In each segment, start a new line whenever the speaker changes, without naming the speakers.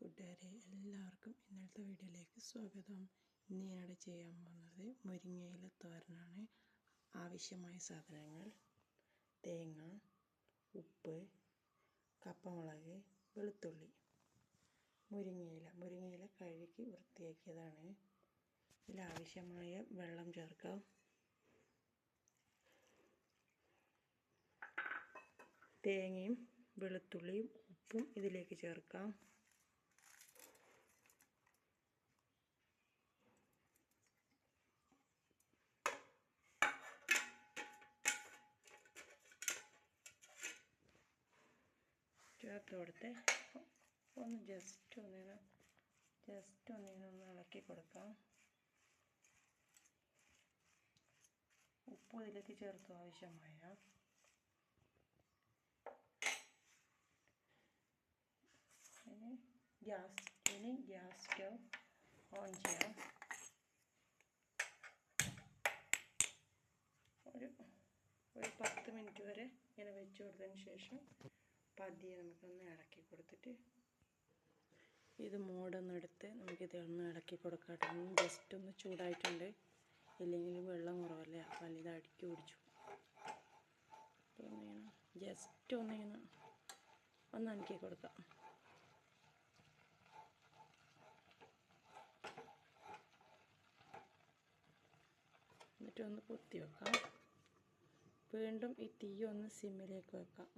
കൂട്ടുകാരെ എല്ലാവർക്കും ഇന്നലത്തെ വീഡിയോയിലേക്ക് സ്വാഗതം. ഇന്ന് ഞാനിവിടെ ചെയ്യാൻ പോകുന്നത് മുരിങ്ങയില തോരനാണ്. ആവശ്യമായ സാധനങ്ങൾ തേങ്ങ ഉപ്പ് കപ്പമുളക് വെളുത്തുള്ളി. മുരിങ്ങയില മുരിങ്ങയില കഴുകി വൃത്തിയാക്കിയതാണ്. ഇതിലാവശ്യമായ വെള്ളം ചേർക്കാം തേങ്ങയും വെളുത്തുള്ളിയും ഉപ്പും ഇതിലേക്ക് ചേർക്കാം. ചേർത്ത് കൊടുത്ത് ഒന്ന് ജസ്റ്റ് ഒന്നിനെ ജസ്റ്റ് ഒന്നിനൊന്ന് ഇളക്കി കൊടുക്കാം. ഉപ്പ് ഇതിലേക്ക് ചേർത്തു ആവശ്യമായ ഇനി ഗ്യാസ് ഇനി ഗ്യാസ് സ്റ്റവ് ഓൺ ചെയ്യാം. ഒരു ഒരു പത്ത് മിനിറ്റ് വരെ ഇങ്ങനെ വെച്ച് കൊടുത്തതിന് ശേഷം പതിയെ നമുക്കൊന്ന് ഇളക്കി കൊടുത്തിട്ട് ഇത് മൂടൊന്ന് എടുത്ത് നമുക്കിത് ഒന്ന് ഇളക്കി കൊടുക്കാം ജസ്റ്റ് ഒന്ന് ചൂടായിട്ടുണ്ട്. ഇല്ലെങ്കിൽ വെള്ളം കുറവല്ലേ? അപ്പം ഇത് അടുക്കി പിടിച്ചു അപ്പോൾ ഒന്നിങ്ങനെ ജസ്റ്റ് ഒന്നിങ്ങനെ ഒന്ന് അനക്കി കൊടുക്കാം. എന്നിട്ട് ഒന്ന് പൊത്തി വെക്കാം. വീണ്ടും ഈ തീ ഒന്ന് സിമ്മിലേക്ക് വെക്കാം.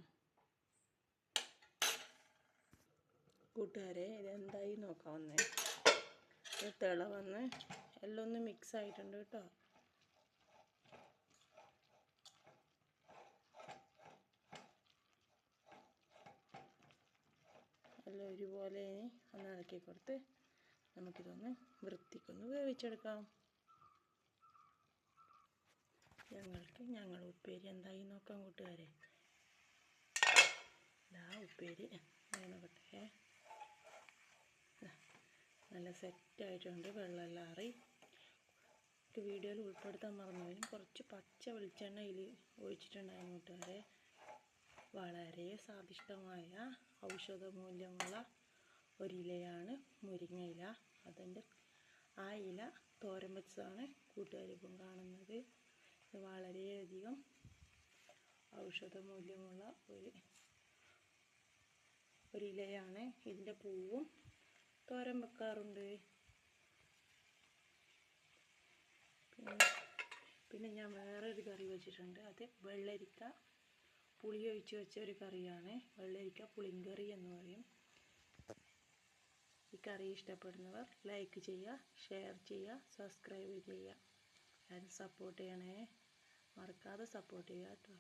കൂട്ടുകാരെ ഇതെന്തായി നോക്കാം ഒന്ന്. തിള വന്ന് എല്ലാം ഒന്ന് മിക്സ് ആയിട്ടുണ്ട് കേട്ടോ. എല്ലാം ഒരുപോലെ ഒന്ന് ഇളക്കി കൊടുത്ത് നമുക്കിതൊന്ന് വൃത്തിക്കൊന്ന് വേവിച്ചെടുക്കാം. ഞങ്ങൾക്ക് ഞങ്ങൾ ഉപ്പേരി എന്തായി നോക്കാം കൂട്ടുകാരെ. ഇതാ ഉപ്പേരി അങ്ങനെ കൊട്ടെ നല്ല സെറ്റായിട്ടുണ്ട് വെള്ളമെല്ലാം ആറി. വീഡിയോയിൽ ഉൾപ്പെടുത്താൻ മറന്നുപോയി. കുറച്ച് പച്ച വെളിച്ചെണ്ണ ഇതിൽ ഒഴിച്ചിട്ടുണ്ടായിരുന്നു കൂട്ടുകാരെ വളരെ സ്വാദിഷ്ടമായ ഔഷധ മൂല്യമുള്ള ഒരിലയാണ് ഇല അതിന്റെ ആ ഇല തോരൻ വെച്ചതാണ് കൂട്ടുകാരിപ്പം കാണുന്നത്. വളരെയധികം ഔഷധ മൂല്യമുള്ള ഒരു ഒരിലയാണ്. ഇതിന്റെ പൂവും തോരൻ വെക്കാറുണ്ട്. പിന്നെ ഞാൻ വേറൊരു കറി വെച്ചിട്ടുണ്ട്. അത് വെള്ളരിക്ക പുളി ഒഴിച്ച് വെച്ച ഒരു കറിയാണ്. വെള്ളരിക്ക പുളിങ്കറി എന്ന് പറയും. ഈ കറി ഇഷ്ടപ്പെടുന്നവർ ലൈക്ക് ചെയ്യുക ഷെയർ ചെയ്യുക സബ്സ്ക്രൈബ് ചെയ്യുക. അത് സപ്പോർട്ട് ചെയ്യണേ. മറക്കാതെ സപ്പോർട്ട് ചെയ്യുക കേട്ടോ.